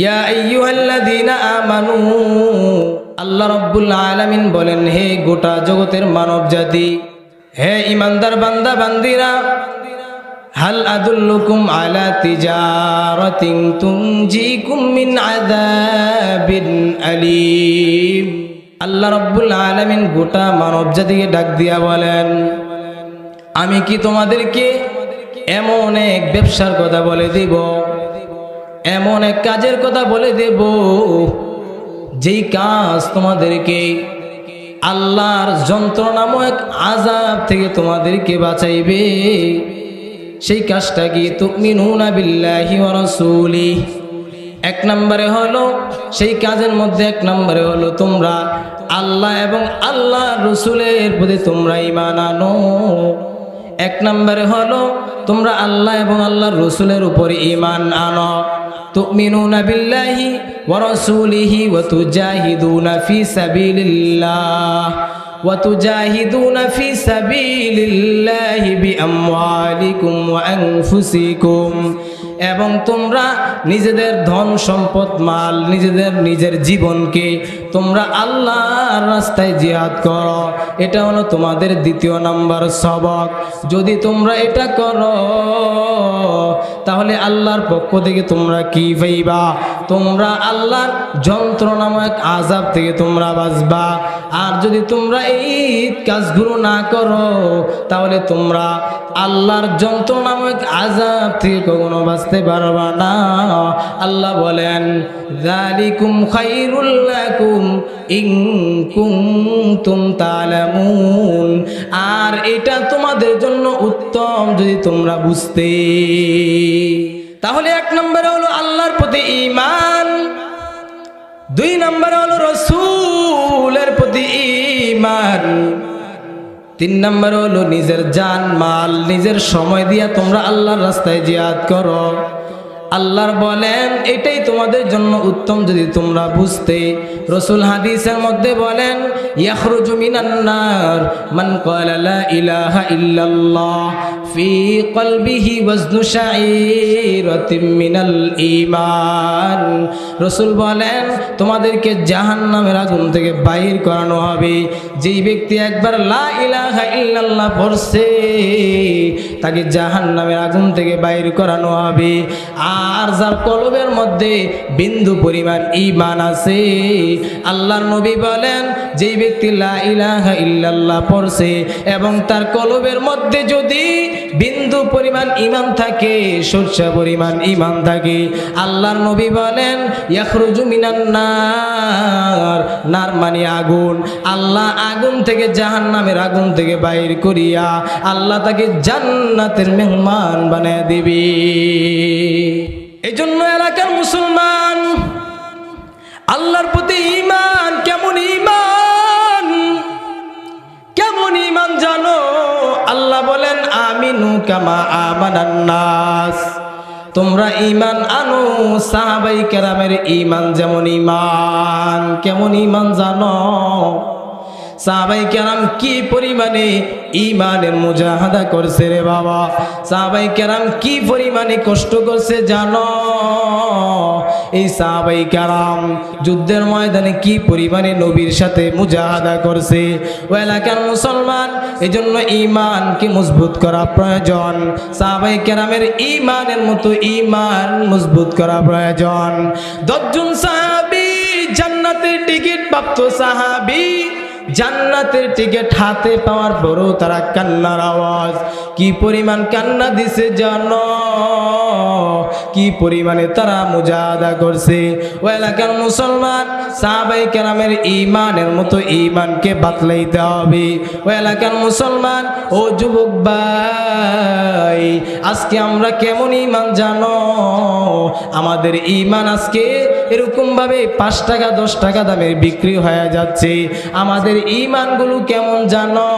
ইয়া আল্লাহ রাব্বুল আলামিন বলেন, হে গোটা জগতের মানব জাতি হে ইমানদার বান্দা বান্দিরা আদুল্লুকুম আল্লাহ আলামিন গোটা মানব জাতিকে ডাক দিয়া বলেন, আমি কি তোমাদেরকে এমন এক ব্যবসার কথা বলে দেব? এমন এক কাজের কথা বলে দেব, যেই কাজ তোমাদেরকে আল্লাহর যন্ত্রণাময় আজাব থেকে তোমাদেরকে বাঁচাইবে। সেই কাজটা কি তুমিনুনা বিল্লাহি ওয়া রাসূলি? এক নম্বরে হলো, সেই কাজের মধ্যে এক নম্বরে হলো তোমরা আল্লাহ এবং আল্লাহ রসুলের প্রতি তোমরা ইমান আনো। এক নম্বরে হলো, তোমরা আল্লাহ এবং আল্লাহর রসুলের উপরে ইমান আনো। তুমিনুনা বিল্লাহি ওয়া রাসূলিহি ওয়া তুজাহিদুনা ফি সাবিলিল্লাহ وتجاهدون في سبيل الله بأموالكم وأنفسكم এবং তোমরা নিজেদের ধন সম্পদ মাল নিজেদের নিজের জীবনকে তোমরা আল্লাহর রাস্তায় জিহাদ করো। এটা হলো তোমাদের দ্বিতীয় নাম্বার সবক। যদি তোমরা এটা করো, তাহলে আল্লাহর পক্ষ থেকে তোমরা কি পাইবা? তোমরা আল্লাহর যন্ত্রণাময় আজাব থেকে তোমরা বাঁচবা। আর যদি তোমরা এই কাজগুলো না করো, তাহলে তোমরা আল্লাহর যন্ত্রণাময় আজাব থেকে কখনো বাঁচতে পারবা না। আল্লাহ বলেন, যালিকুম খাইরুল আর এটা তোমাদের জন্য উত্তম যদি তোমরা বুঝতে। তাহলে এক নম্বরে হলো আল্লাহর প্রতি ইমান দুই নম্বরে হলো রসুলের প্রতি ইমান তিন নম্বর হলো নিজের জান, মাল, নিজের সময় দিয়া তোমরা আল্লাহর রাস্তায় জিয়াদ করো। আল্লাহর বলেন, এটাই তোমাদের জন্য উত্তম যদি তোমরা বুঝতে। রসুল হাদিসের মধ্যে বলেন ইয়াখরুজু মিনান নার মান ক্বালা ইলাহা ইল্লাল্লাহ। ফি কলবিহি ওয়াজনু শাঈরাতিন মিনাল ঈমান। রসুল বলেন, তোমাদেরকে জাহান্নামের আগুন থেকে বাইর করানো হবে। যেই ব্যক্তি একবার লা ইলাহা ইল্লাল্লাহ পড়ছে, তাকে জাহান্নামের আগুন থেকে বাইর করানো হবে। আর যার কলবের মধ্যে বিন্দু পরিমাণ ঈমান আছে, আল্লাহর নবী বলেন, যেই ব্যক্তি লা ইলাহা ইল্লাল্লাহ পড়ছে এবং তার কলবের মধ্যে যদি বিন্দু পরিমাণ ইমান থাকে, সর্ষা পরিমাণ ইমান থাকে। আল্লাহর নবী বলেন, ইয়াখরুজু মিনান নার নার মানে আগুন। আল্লাহ আগুন থেকে জাহান্নামের আগুন থেকে বাইর করিয়া আল্লাহ তাকে জান্নাতের মেহমান বানিয়ে দিবি। এই জন্য এলাকার মুসলমান, আল্লাহর প্রতি ইমান কেমন ইমান আমিনু কামা আমানান্নাস তোমরা ইমান আনো সাহাবাই কেরামের ইমান যেমন ইমান কেমন ইমান জানো? সাহাবাই কেরাম কি পরিমাণে ইমানের মুজাহাদা করছে রে বাবা? সাহাবাই কেরাম কি পরিমাণে কষ্ট করছে জানো? এই সাহাবাই কেরাম যুদ্ধের ময়দানে কি পরিমাণে নবীর সাথে মুজাহাদা করছে? ও এলাকার মুসলমান এই জন্য ইমানকে মজবুত করা প্রয়োজন। সাহাবাই কেরামের ইমানের মতো ইমান মজবুত করা প্রয়োজন। দশজন সাহাবি জান্নাতের টিকিট প্রাপ্ত সাহাবি জান্নাতের টিকিট হাতে পাওয়ার পরও তারা কান্নার আওয়াজ। কি পরিমাণ কান্না দিছে জানো? কি পরিমাণে তারা মুজাহাদা করছে? ও এলাকার মুসলমান, সাহাবাই কেরামের ইমানের মতো ইমানকে বাতলাইতে হবে। ও এলাকার মুসলমান, ও যুবক ভাই, আজকে আমরা কেমন ইমান জানো? আমাদের ইমান আজকে এরকম ভাবে পাঁচ টাকা, দশ টাকা দামের বিক্রি হয়ে যাচ্ছে। আমাদের ইমানগুলো কেমন জানো?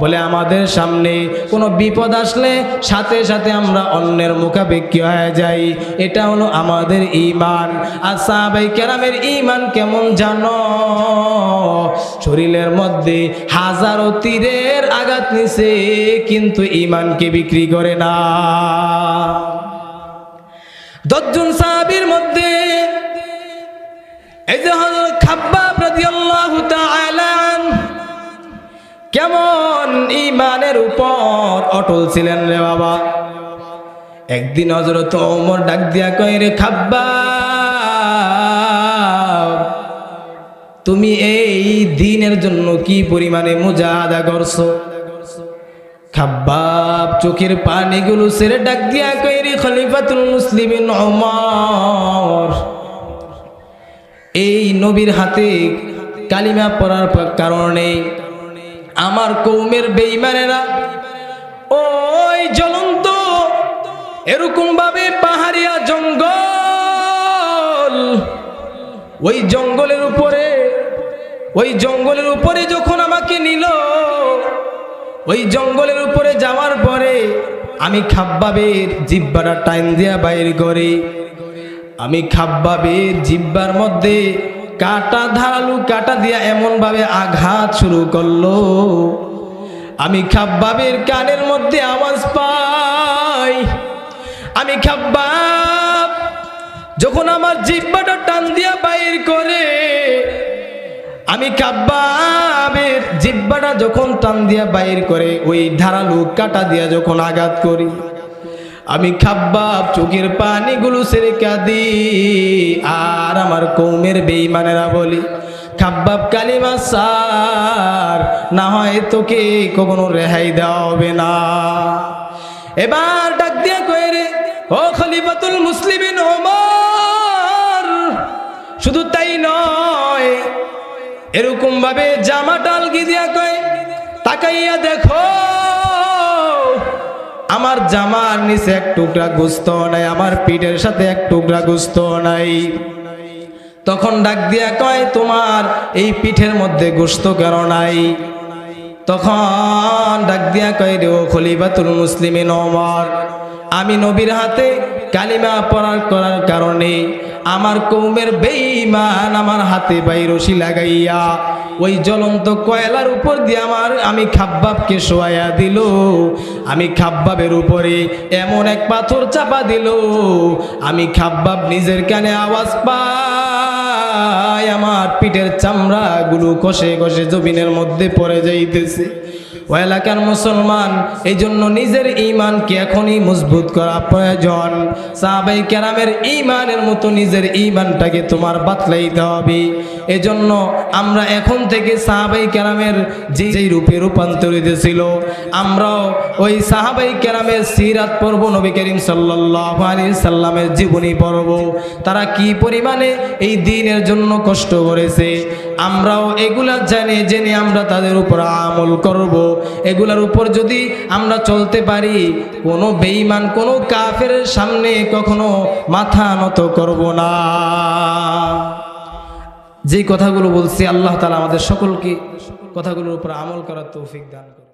বলে আমাদের সামনে কোনো বিপদ আসলে সাথে সাথে আমরা অন্যের মুখাপেক্ষী হয়ে যাই। এটা হলো আমাদের ইমান আর সাহাবাই কেরামের ইমান কেমন জানো? শরীরের মধ্যে হাজারো তীরের আঘাত নিছে, কিন্তু ইমানকে বিক্রি করে না। দশজন সাহাবির মধ্যে এই যে হযরত খাব্বাব রাদিয়াল্লাহু তাআলা কেমন ইমানের উপর অটল ছিলেন রে বাবা। একদিন হজরত ওমর ডাক দিয়া কয়, রে খাব্বা তুমি এই দিনের জন্য কি পরিমাণে মুজাহাদা করছ? খাব্বাব, চোখের পানিগুলো সেরে ডাক দিয়া কয় রে খলিফাতুল মুসলিমিন ওমর এই নবীর হাতে কালিমা পড়ার কারণে আমার কৌমের বেইমানেরা ওই জ্বলন্ত এরকম ভাবে পাহাড়িয়া জঙ্গল, ওই জঙ্গলের উপরে, ওই জঙ্গলের উপরে যখন আমাকে নিল ওই জঙ্গলের উপরে যাওয়ার পরে আমি খাব্বাবের জিব্বাটা টাইম দিয়া বাইর করে। আমি খাব্বাবের জিব্বার মধ্যে কাটা ধারালু কাটা দিয়া এমন ভাবে আঘাত শুরু করল। আমি খাব্বাবের কানের মধ্যে আওয়াজ পাই। আমি খাব্বাব, যখন আমার জিব্বাটা টান দিয়া বাইর করে আমি কাব্বাবের জিব্বাটা যখন টান দিয়া বাইর করে, ওই ধারালু কাটা দিয়া যখন আঘাত করি, আমি খাব্বাব চোখের পানিগুলো সেরে কাঁদি আর আমার কৌমের বেইমানেরা বলি খাব্বাব কালিমা সার না হয় তোকে কখনো রেহাই দেওয়া হবে না। এবার ডাক দিয়া কয়ে রে, ও খলিফাতুল মুসলিমিন ওমর এরকম ভাবে জামা টালগি দিয়া কয়, তাকাইয়া দেখো, আমার জামার নিচে এক টুকরা গুস্ত নাই, আমার পিঠের সাথে এক টুকরা গুস্ত নাই। তখন ডাক দিয়া কয়, তোমার এই পিঠের মধ্যে গোস্ত কেন নাই? তখন ডাক দিয়া কয়, রে খলিফাতুল মুসলিমিন ওমর আমি নবীর হাতে কালিমা পড়ার করার কারণে আমার কৌমের বেঈমান আমার হাতে বাই রশি লাগাইয়া ওই জ্বলন্ত কয়লার উপর দিয়ে আমার আমি খাব্বাবকে শোয়াইয়া দিল। আমি খাব্বাবের উপরে এমন এক পাথর চাপা দিল। আমি খাব্বাব নিজের কানে আওয়াজ পাই আমার পিঠের চামড়াগুলো কষে কষে জমিনের মধ্যে পড়ে যাইতেছে। ও এলাকার মুসলমান এই জন্য নিজের ইমানকে এখনই মজবুত করা প্রয়োজন। সাহাবাই কেরামের ইমানের মতো নিজের ইমানটাকে তোমার বাতলাইতে হবে। এজন্য আমরা এখন থেকে সাহাবাই কেরামের যে যেই রূপে রূপান্তরিত ছিল, আমরাও ওই সাহাবাই কেরামের সিরাত পর্ব নবী করিম সাল্লাহ আলী সাল্লামের জীবনী পর্ব তারা কি পরিমাণে এই দিনের জন্য কষ্ট করেছে, আমরাও এগুলা জানি জেনে আমরা তাদের উপর আমল করব। এগুলার উপর যদি আমরা চলতে পারি, কোনো বেঈমান, কোনো কাফের সামনে কখনো মাথা নত করব না। যেই কথাগুলো বলছি, আল্লাহ তালা আমাদের সকলকে কথাগুলোর উপর আমল করার তৌফিক দান করুন।